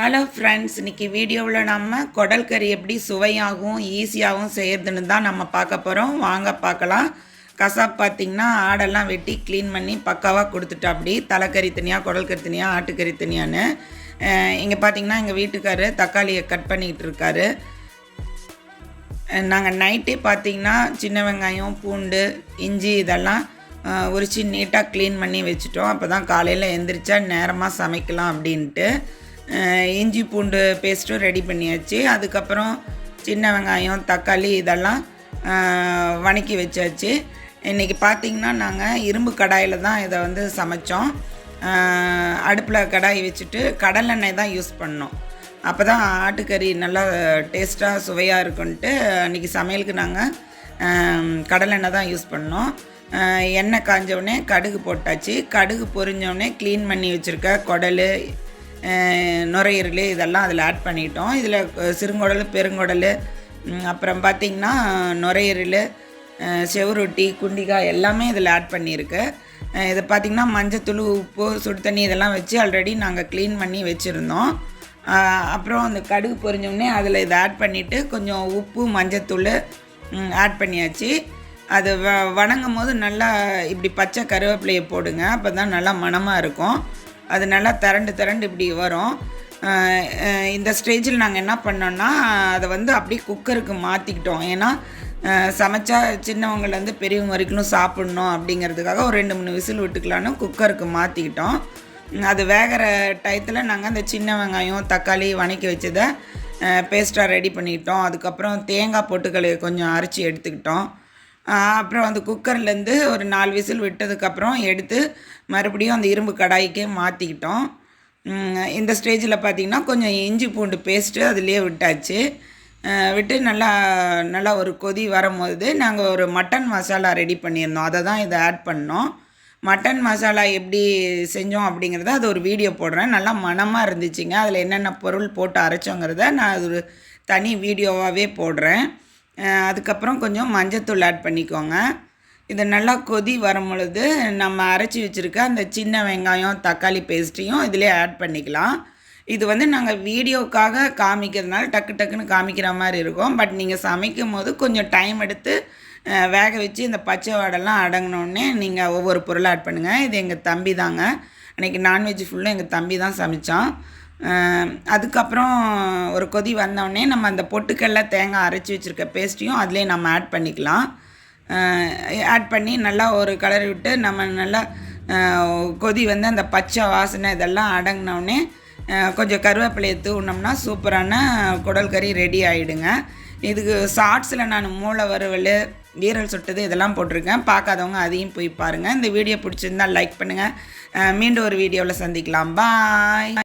Hello friends இன்னைக்கு வீடியோவில் நம்ம குடல் கறி எப்படி சுவையாகவும் ஈஸியாகவும் செய்கிறதுன்னு தான் நம்ம பார்க்க போகிறோம் வாங்க பார்க்கலாம். கசாப் பார்த்திங்கன்னா ஆடெல்லாம் வெட்டி க்ளீன் பண்ணி பக்காவாக கொடுத்துட்டா அப்படி தலைக்கறி தனியாக குடல் கறி தனியாக ஆட்டுக்கறி தனியான்னு இங்கே பார்த்தீங்கன்னா எங்கள் வீட்டுக்காரு தக்காளியை கட் பண்ணிக்கிட்டு இருக்காரு. நாங்கள் நைட்டே பார்த்தீங்கன்னா சின்ன வெங்காயம் பூண்டு இஞ்சி இதெல்லாம் உரிச்சு நீட்டாக க்ளீன் பண்ணி வச்சுட்டோம். அப்போ தான் காலையில் எந்திரிச்சா நேரமாக சமைக்கலாம் அப்படின்ட்டு. இஞ்சி பூண்டு பேஸ்ட்டும் ரெடி பண்ணியாச்சு. அதுக்கப்புறம் சின்ன வெங்காயம் தக்காளி இதெல்லாம் வணக்கி வச்சாச்சு. இன்றைக்கி பார்த்தீங்கன்னா நாங்கள் இரும்பு கடாயில் தான் இதை வந்து சமைச்சோம். அடுப்பில் கடாய் வச்சுட்டு கடலெண்ணெய் தான் யூஸ் பண்ணோம். அப்போ தான் ஆட்டுக்கறி நல்லா டேஸ்ட்டாக சுவையாக இருக்குன்ட்டு அன்றைக்கி சமையலுக்கு நாங்கள் கடலெண்ணெய் தான் யூஸ் பண்ணோம். எண்ணெய் காஞ்சவுடனே கடுகு போட்டாச்சு. கடுகு பொரிஞ்சவுடனே க்ளீன் பண்ணி வச்சுருக்க குடல் நுரையீரல் இதெல்லாம் அதில் ஆட் பண்ணிட்டோம். இதில் சிறுங்குடல் பெருங்குடல் அப்புறம் பார்த்திங்கன்னா நுரையீரல் செவரொட்டி குண்டிகாய் குண்டிக்காய் எல்லாமே இதில் ஆட் பண்ணியிருக்கு. இதை பார்த்திங்கன்னா மஞ்சத்தூள் உப்பு சுடு தண்ணி இதெல்லாம் வச்சு ஆல்ரெடி நாங்கள் க்ளீன் பண்ணி வச்சுருந்தோம். அப்புறம் அந்த கடுகு பொரிஞ்சோடனே அதில் இதை ஆட் பண்ணிவிட்டு கொஞ்சம் உப்பு மஞ்சத்தூள் ஆட் பண்ணியாச்சு. அது வ வணங்கும் போது நல்லா இப்படி பச்சை கருவேப்பிலையை போடுங்க. அப்போ தான் நல்லா மணமாக இருக்கும். அது நல்லா திரண்டு திரண்டு இப்படி வரும். இந்த ஸ்டேஜில் நாங்கள் என்ன பண்ணோன்னா அதை வந்து அப்படியே குக்கருக்கு மாற்றிக்கிட்டோம் ஏன்னா சமைச்சா சின்னவங்கலேருந்து பெரியவங்க வரைக்கும் சாப்பிட்ணும் அப்படிங்கிறதுக்காக ஒரு ரெண்டு மூணு விசில் விட்டுக்கலான்னு குக்கருக்கு மாற்றிக்கிட்டோம் அது வேகிற டயத்தில் நாங்கள் அந்த சின்ன வெங்காயம் தக்காளி வணக்கி வச்சதை பேஸ்ட்டாக ரெடி பண்ணிக்கிட்டோம். அதுக்கப்புறம் தேங்காய் பொட்டுக்களை கொஞ்சம் அரைச்சி எடுத்துக்கிட்டோம். அப்புறம் அந்த குக்கர்லேருந்து ஒரு நாலு விசில் விட்டதுக்கப்புறம் எடுத்து மறுபடியும் அந்த இரும்பு கடாய்க்கே மாற்றிக்கிட்டோம் இந்த ஸ்டேஜில் பார்த்திங்கன்னா கொஞ்சம் இஞ்சி பூண்டு பேஸ்ட்டு அதுலேயே விட்டாச்சு. விட்டு நல்லா நல்லா ஒரு கொதி வரும்போது நாங்கள் ஒரு மட்டன் மசாலா ரெடி பண்ணியிருந்தோம். அதை தான் இதை ஆட் பண்ணோம். மட்டன் மசாலா எப்படி செஞ்சோம் அப்படிங்கிறத அது ஒரு வீடியோ போடுறேன். நல்லா மணமாக இருந்துச்சுங்க. அதில் என்னென்ன பொருள் போட்டு அரைச்சோங்கிறத நான் அது ஒரு தனி வீடியோவாகவே போடுறேன். அதுக்கப்புறம் கொஞ்சம் மஞ்சத்தூள் ஆட் பண்ணிக்கோங்க. இது நல்லா கொதி வரும் பொழுது நம்ம அரைச்சி வச்சுருக்க அந்த சின்ன வெங்காயம் தக்காளி பேஸ்ட்டையும் இதிலே ஆட் பண்ணிக்கலாம். இது வந்து நாங்கள் வீடியோக்காக காமிக்கிறதுனால டக்கு டக்குன்னு காமிக்கிற மாதிரி இருக்கும். பட் நீங்கள் சமைக்கும் போது கொஞ்சம் டைம் எடுத்து வேக வச்சு இந்த பச்சை வாடெல்லாம் அடங்கினோடனே நீங்கள் ஒவ்வொரு பொருளை ஆட் பண்ணுங்கள் இது எங்கள் தம்பி தாங்க அன்றைக்கி நான்வெஜ் ஃபுல்லும் எங்கள் தம்பி தான் சமைத்தான் அதுக்கப்புறம் ஒரு கொதி வந்தோடனே நம்ம அந்த பொட்டுக்கல்ல தேங்காய் அரைச்சி வச்சுருக்க பேஸ்ட்டையும் அதிலே நம்ம ஆட் பண்ணிக்கலாம். ஆட் பண்ணி நல்லா ஒரு கலர் விட்டு நம்ம நல்லா கொதி வந்து அந்த பச்சை வாசனை இதெல்லாம் அடங்கினோடனே கொஞ்சம் கருவேப்பிலையை தூவினோம்னா சூப்பரான குடல் கறி ரெடி ஆகிடுங்க இதுக்கு ஷார்ட்ஸில் நான் மூளை வறுவல் வீரல் சுட்டது இதெல்லாம் போட்டிருக்கேன். பார்க்காதவங்க அதையும் போய் பாருங்கள் இந்த வீடியோ பிடிச்சிருந்தா லைக் பண்ணுங்கள் மீண்டும் ஒரு வீடியோவில் சந்திக்கலாம். பாய்